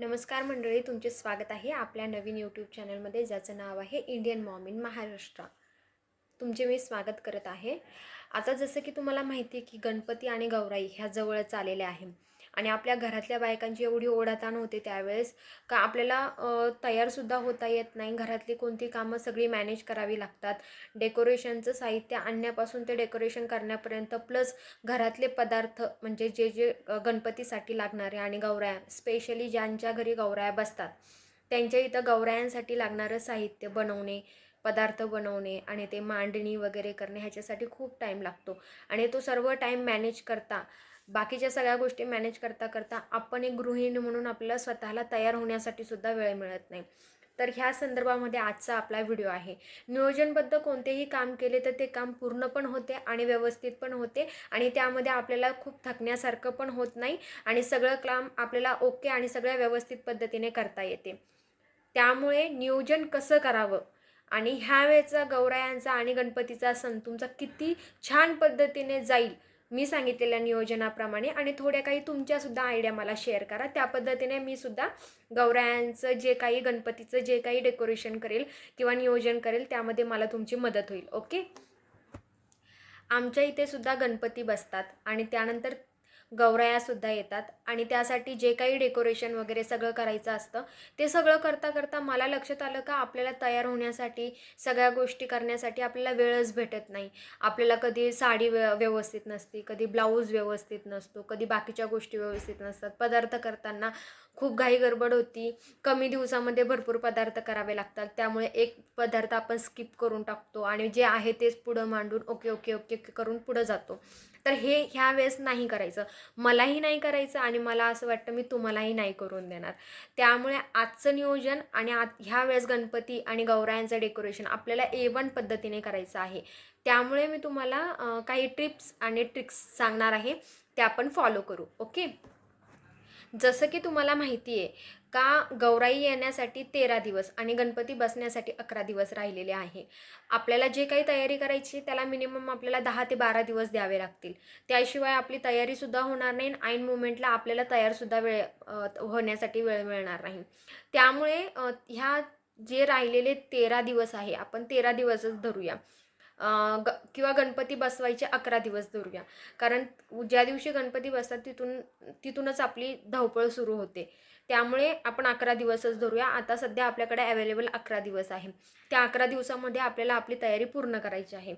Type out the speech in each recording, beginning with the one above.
नमस्कार मंडळी तुमचे स्वागत आहे आपल्या नवीन यूट्यूब चॅनलमध्ये ज्याचं नाव आहे इंडियन मॉम इन महाराष्ट्र तुमचे मी स्वागत करत आहे. आता जसं की तुम्हाला माहिती आहे की गणपती आणि गौराई ह्या जवळच आलेल्या आहे. आणि आपल्या घरातल्या बायकांची एवढी ओढाताण होते त्यावेळेस का आपल्याला तयारसुद्धा होता येत नाही. घरातली कोणती कामं सगळी मॅनेज करावी लागतात. डेकोरेशनचं साहित्य आणण्यापासून ते डेकोरेशन करण्यापर्यंत प्लस घरातले पदार्थ म्हणजे जे जे गणपतीसाठी लागणारे आणि गौराया स्पेशली ज्यांच्या घरी गौराया बसतात त्यांच्या इथं गौरायांसाठी लागणारं साहित्य बनवणे पदार्थ बनवणे आणि ते मांडणी वगैरे करणे ह्याच्यासाठी खूप टाईम लागतो. आणि तो सर्व टाईम मॅनेज करता बाकीच्या सगळ्या गोष्टी मॅनेज करता करता आपण एक गृहिणी म्हणून आपल्याला स्वतःला तयार होण्यासाठी सुद्धा वेळ मिळत नाही. तर ह्या संदर्भामध्ये आजचा आपला व्हिडिओ आहे. नियोजनबद्ध कोणतेही काम केले तर ते काम पूर्ण पण होते आणि व्यवस्थित पण होते आणि त्यामध्ये आपल्याला खूप थकण्यासारखं पण होत नाही आणि सगळं काम आपल्याला ओके आणि सगळ्या व्यवस्थित पद्धतीने करता येते. त्यामुळे नियोजन कसं करावं आणि ह्या वेळेचा गौरायांचा आणि गणपतीचा सण तुमचा किती छान पद्धतीने जाईल मी सांगितलेल्या नियोजनाप्रमाणे आणि थोड्या काही तुमच्यासुद्धा आयडिया मला शेअर करा. त्या पद्धतीने मी सुद्धा गौरायांचं जे काही गणपतीचं जे काही डेकोरेशन करेल किंवा नियोजन करेल त्यामध्ये मला तुमची मदत होईल. ओके आमच्या इथे सुद्धा गणपती बसतात आणि त्यानंतर गौरायासुद्धा येतात. आणि त्यासाठी जे काही डेकोरेशन वगैरे सगळं करायचं असतं ते सगळं करता करता मला लक्षात आलं का आपल्याला तयार होण्यासाठी सगळ्या गोष्टी करण्यासाठी आपल्याला वेळच भेटत नाही. आपल्याला कधी साडी व्य व्यवस्थित नसते कधी ब्लाऊज व्यवस्थित नसतो कधी बाकीच्या गोष्टी व्यवस्थित नसतात. पदार्थ करताना खूप घाई गडबड होती. कमी दिवसामध्ये भरपूर पदार्थ करावे लागतात. त्यामुळे एक पदार्थ आपण स्किप करून टाकतो आणि जे आहे तेच पुढं मांडून ओके ओके ओके ओके करून पुढं जातो. तर हे ह्या वेळेस नाही करायचं. मलाही नाही करायचं आणि मला असं वाटतं मी तुम्हालाही नाही करून देणार. त्यामुळे आजचं नियोजन आणि आत ह्या वेळेस गणपती आणि गौरायांचं डेकोरेशन आपल्याला ए वन पद्धतीने करायचं आहे. त्यामुळे मी तुम्हाला काही ट्रिप्स आणि ट्रिक्स सांगणार आहे. त्या आपण फॉलो करू. ओके जसं की तुम्हाला माहिती आहे का गौराई येण्यासाठी तेरा दिवस आणि गणपती बसण्यासाठी अकरा दिवस राहिलेले आहे? आपल्याला जे काही तयारी करायची त्याला मिनिमम आपल्याला दहा ते बारा दिवस द्यावे लागतील. त्याशिवाय आपली तयारीसुद्धा होणार नाही आणि ऐन मुवमेंटला आपल्याला तयारसुद्धा वेळ होण्यासाठी वेळ मिळणार नाही. त्यामुळे ह्या जे राहिलेले तेरा दिवस आहे आपण तेरा दिवसच धरूया. ग किंवा गणपती बसवायचे अकरा दिवस धरूया. कारण ज्या दिवशी गणपती बसतात तिथून तिथूनच आपली धावपळ सुरू होते. त्यामुळे आपण अकरा दिवसच धरूया. आता सध्या आपल्याकडे अवेलेबल अकरा दिवस आहे. त्या अकरा दिवसामध्ये आपल्याला आपली तयारी पूर्ण करायची आहे.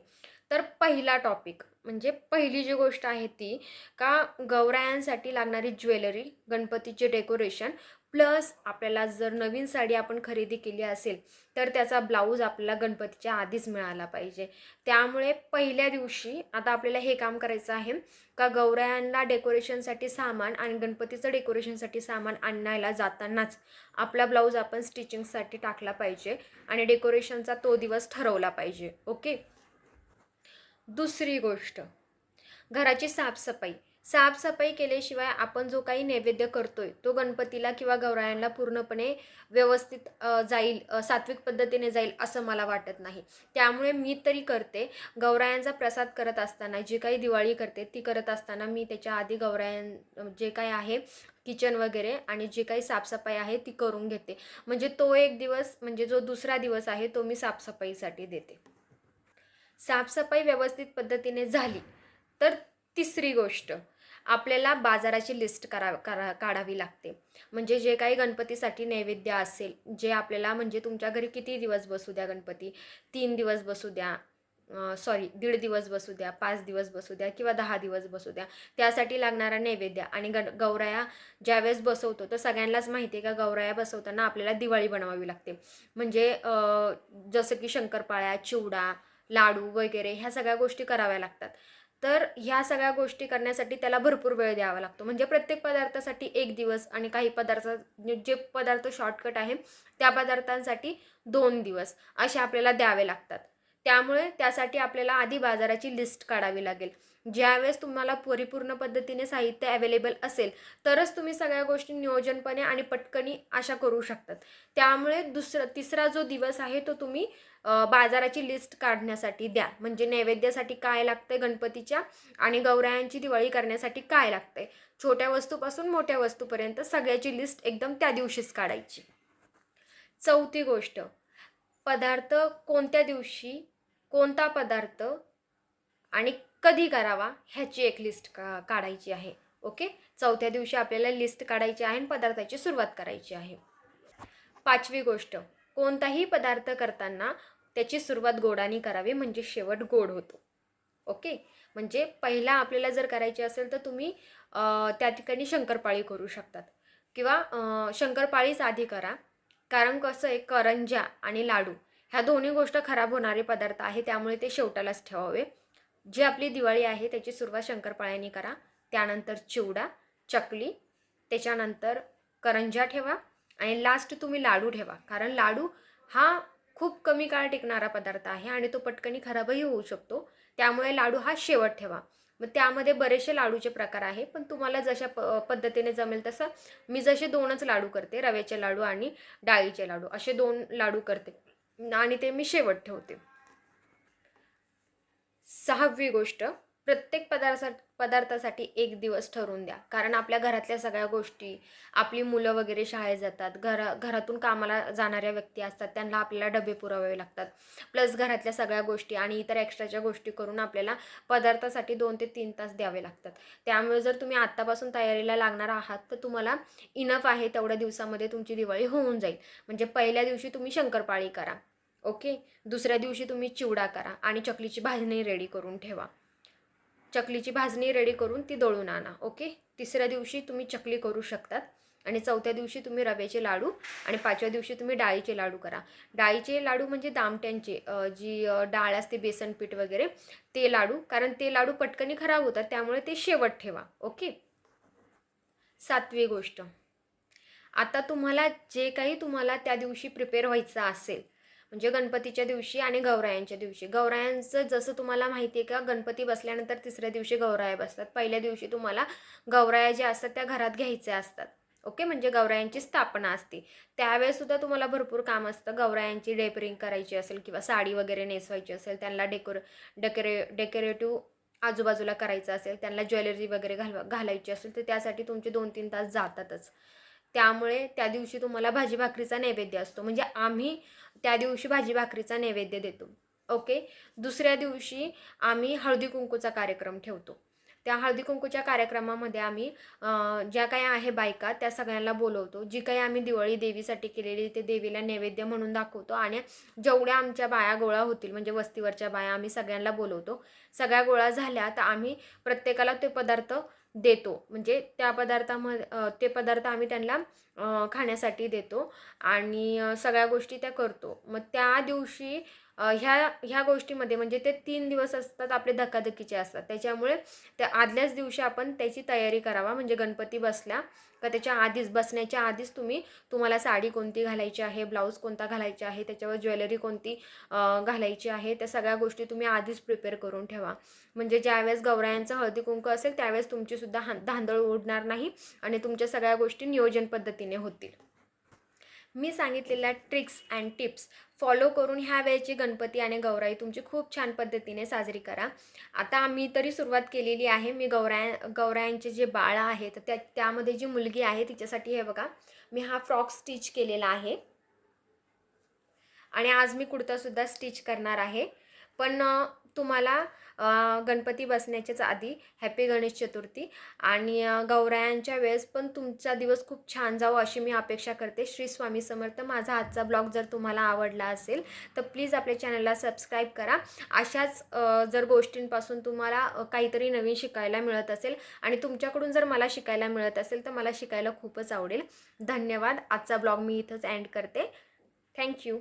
तर पहिला टॉपिक म्हणजे पहिली जी गोष्ट आहे ती का गौरायांसाठी लागणारी ज्वेलरी गणपतीचे डेकोरेशन प्लस आपल्याला जर नवीन साडी आपण खरेदी केली असेल तर त्याचा ब्लाऊज आपल्याला गणपतीच्या आधीच मिळाला पाहिजे. त्यामुळे पहिल्या दिवशी आता आपल्याला हे काम करायचं आहे का गौरायांना डेकोरेशनसाठी सामान आणि गणपतीचं डेकोरेशनसाठी सामान आणायला जातानाच आपला ब्लाऊज आपण स्टिचिंगसाठी टाकला पाहिजे आणि डेकोरेशनचा तो दिवस ठरवला पाहिजे. ओके? दुसरी गोष्ट घराची साफसफाई. साफसफाई केल्याशिवाय आपण जो काही नैवेद्य करतोय तो गणपतीला किंवा गौरायांना पूर्णपणे व्यवस्थित जाईल सात्विक पद्धतीने जाईल असं मला वाटत नाही. त्यामुळे मी तरी करते. गौरायांचा प्रसाद करत असताना जी काही दिवाळी करते ती करत असताना मी त्याच्या आधी गौरायां जे काय आहे किचन वगैरे आणि जे काही साफसफाई आहे ती करून घेते. म्हणजे तो एक दिवस म्हणजे जो दुसरा दिवस आहे तो मी साफसफाईसाठी देते. साफसफाई व्यवस्थित पद्धतीने झाली तर तिसरी गोष्ट आपल्याला बाजाराची लिस्ट करा करा काढावी लागते. म्हणजे जे काही गणपतीसाठी नैवेद्य असेल जे आपल्याला म्हणजे तुमच्या घरी किती दिवस बसू द्या गणपती? तीन दिवस बसू द्या सॉरी दीड दिवस बसू द्या पाच दिवस बसू द्या किंवा दहा दिवस बसू द्या त्यासाठी लागणारा नैवेद्य. आणि गण गौराया ज्यावेळेस बसवतो तर सगळ्यांनाच माहिती आहे का गौराया बसवताना आपल्याला दिवाळी बनवावी लागते. म्हणजे जसं की शंकरपाळ्या चिवडा लाडू वगैरे ह्या सगळ्या गोष्टी कराव्या लागतात. तर ह्या सगळ्या गोष्टी करण्यासाठी त्याला भरपूर वेळ द्यावा लागतो. म्हणजे प्रत्येक पदार्थासाठी एक दिवस आणि काही पदार्थ जे पदार्थ शॉर्टकट आहे त्या पदार्थांसाठी दोन दिवस असे आपल्याला द्यावे लागतात. त्यामुळे त्यासाठी आपल्याला आधी बाजाराची लिस्ट काढावी लागेल. ज्यावेळेस तुम्हाला परिपूर्ण पद्धतीने साहित्य अवेलेबल असेल तरच तुम्ही सगळ्या गोष्टी नियोजनपणे आणि पटकनी अशा करू शकतात. त्यामुळे दुसरा तिसरा जो दिवस आहे तो तुम्ही बाजाराची लिस्ट काढण्यासाठी द्या. म्हणजे नैवेद्यासाठी काय लागतंय गणपतीच्या आणि गौरायांची दिवाळी करण्यासाठी काय लागतंय. छोट्या वस्तूपासून मोठ्या वस्तूपर्यंत सगळ्याची लिस्ट एकदम त्या दिवशीच काढायची. चौथी गोष्ट पदार्थ कोणत्या दिवशी कोणता पदार्थ आणि कधी करावा ह्याची एक लिस्ट का काढायची आहे. ओके चौथ्या दिवशी आपल्याला लिस्ट काढायची आहे आणि पदार्थाची सुरुवात करायची आहे. पाचवी गोष्ट कोणताही पदार्थ करताना त्याची सुरुवात गोडाने करावी म्हणजे शेवट गोड होतो. ओके म्हणजे पहिला आपल्याला जर करायची असेल तर तुम्ही त्या ठिकाणी शंकरपाळी करू शकतात. किंवा शंकरपाळीच आधी करा. कारण कसं आहे करंज्या आणि लाडू ह्या दोन्ही गोष्ट खराब होणारे पदार्थ आहे त्यामुळे ते शेवटालाच ठेवावे. जी आपली दिवाळी आहे त्याची सुरुवात शंकरपाळ्यांनी करा. त्यानंतर चिवडा चकली त्याच्यानंतर करंज्या ठेवा आणि लास्ट तुम्ही लाडू ठेवा. कारण लाडू हा खूप कमी काळ टिकणारा पदार्थ आहे आणि तो पटकनी खराबही होऊ शकतो. त्यामुळे लाडू हा शेवट ठेवा. मग त्यामध्ये बरेचसे लाडूचे प्रकार आहे पण तुम्हाला जशा प पद्धतीने जमेल तसं मी जसे दोनच लाडू करते रव्याचे लाडू आणि डाळीचे लाडू. असे दोन लाडू करते आणि ते मी शेवट ठेवते. सहावी गोष्ट प्रत्येक पदार्था पदार्थासाठी एक दिवस ठरवून द्या. कारण आपल्या घरातल्या सगळ्या गोष्टी आपली मुलं वगैरे शाळेत जातात घरा घरातून कामाला जाणाऱ्या व्यक्ती असतात त्यांना आपल्याला डबे पुरवावे लागतात. प्लस घरातल्या सगळ्या गोष्टी आणि इतर एक्स्ट्राच्या गोष्टी करून आपल्याला पदार्थासाठी दोन ते तीन तास द्यावे लागतात. त्यामुळे जर तुम्ही आत्तापासून तयारीला लागणार आहात तर तुम्हाला इनफ आहे तेवढ्या दिवसामध्ये तुमची दिवाळी होऊन जाईल. म्हणजे पहिल्या दिवशी तुम्ही शंकरपाळी करा. ओके? दुसऱ्या दिवशी तुम्ही चिवडा करा आणि चकलीची भाजणी रेडी करून ठेवा. चकलीची भाजणी रेडी करून ती दळून आणा ओके? तिसऱ्या दिवशी तुम्ही चकली करू शकतात आणि चौथ्या दिवशी तुम्ही रव्याचे लाडू आणि पाचव्या दिवशी तुम्ही डाळीचे लाडू करा. डाळीचे लाडू म्हणजे दामट्यांचे जी डाळ असते बेसन पीठ वगैरे ते लाडू कारण ते लाडू पटकनी खराब होतात त्यामुळे ते शेवट ठेवा ओके? सातवी गोष्ट. आता तुम्हाला जे काही तुम्हाला त्या दिवशी प्रिपेअर व्हायचं असेल म्हणजे गणपतीच्या दिवशी आणि गौरायांच्या दिवशी. गौरायांचं जसं तुम्हाला माहिती आहे का गणपती बसल्यानंतर तिसऱ्या दिवशी गौराया बसतात. पहिल्या दिवशी तुम्हाला गौराया ज्या असतात त्या घरात घ्यायच्या असतात. ओके? म्हणजे गौरायांची स्थापना असते. त्यावेळेसुद्धा तुम्हाला भरपूर काम असतं. गौरायांची डेपरिंग करायची असेल किंवा साडी वगैरे नेसवायची असेल त्यांना डेकोर डेकोरे डेकोरेटिव्ह आजूबाजूला करायचं असेल त्यांना ज्वेलरी वगैरे घालवा घालायची असेल तर त्यासाठी तुमचे दोन तीन तास जातातच. त्यामुळे त्या दिवशी तुम्हाला भाजी भाकरीचा नैवेद्य असतो. म्हणजे आम्ही त्या दिवशी भाजी भाकरीचा नैवेद्य देतो. ओके दुसऱ्या दिवशी आम्ही हळदी कुंकूचा कार्यक्रम ठेवतो. त्या हळदी कुंकूच्या कार्यक्रमामध्ये आम्ही ज्या काही आहे बायका त्या सगळ्यांना बोलवतो. जी काही आम्ही दिवाळी देवीसाठी केलेली ते देवीला नैवेद्य म्हणून दाखवतो आणि जेवढ्या आमच्या बाया गोळा होतील म्हणजे वस्तीवरच्या बाया आम्ही सगळ्यांना बोलवतो. सगळ्या गोळा झाल्या तर आम्ही प्रत्येकाला ते पदार्थ देतो. म्हणजे त्या पदार्थामध्ये ते पदार्थ आम्ही त्यांना खाण्यासाठी देतो आणि सगळ्या गोष्टी त्या करतो. मग त्या दिवशी ह्या ह्या गोष्टीमध्ये म्हणजे ते तीन दिवस असतात आपले धकाधकीचे असतात. त्याच्यामुळे त्या आदल्याच दिवशी आपण त्याची तयारी करावा. म्हणजे गणपती बसल्या का त्याच्या आधीच बसण्याच्या आधीच तुम्ही तुम्हाला साडी कोणती घालायची आहे ब्लाऊज कोणता घालायचा आहे त्याच्यावर ज्वेलरी कोणती घालायची आहे त्या सगळ्या गोष्टी तुम्ही आधीच प्रिपेअर करून ठेवा. म्हणजे ज्यावेळेस गौरायांचं हळदी कुंकू असेल त्यावेळेस तुमचीसुद्धा हां धांदळ उडणार नाही आणि तुमच्या सगळ्या गोष्टी नियोजन पद्धतीने होतील. मी सांगितलेल्या ट्रिक्स अँड टिप्स फॉलो करून ह्या वेळेची गणपती आणि गौराई तुमची खूप छान पद्धतीने साजरी करा. आता मी तरी सुरुवात केलेली आहे. मी गौराय गौरायांचे जे बाळ आहे तर त्या त्यामध्ये जी मुलगी आहे तिच्यासाठी हे बघा. मी हा फ्रॉक स्टिच केलेला आहे. आणि आज मी कुर्तासुद्धा स्टिच करणार आहे. पण तुम्हाला गणपती बसण्याच्याच आधी हॅपी गणेश चतुर्थी आणि गौरायांच्या वेळेस पण तुमचा दिवस खूप छान जावं अशी मी अपेक्षा करते. श्री स्वामी समर्थ माझा आजचा ब्लॉग जर तुम्हाला आवडला असेल तर प्लीज आपल्या चॅनलला सबस्क्राईब करा. अशाच जर गोष्टींपासून तुम्हाला काहीतरी नवीन शिकायला मिळत असेल आणि तुमच्याकडून जर मला शिकायला मिळत असेल तर मला शिकायला खूपच आवडेल. धन्यवाद. आजचा ब्लॉग मी इथंच एंड करते. थँक्यू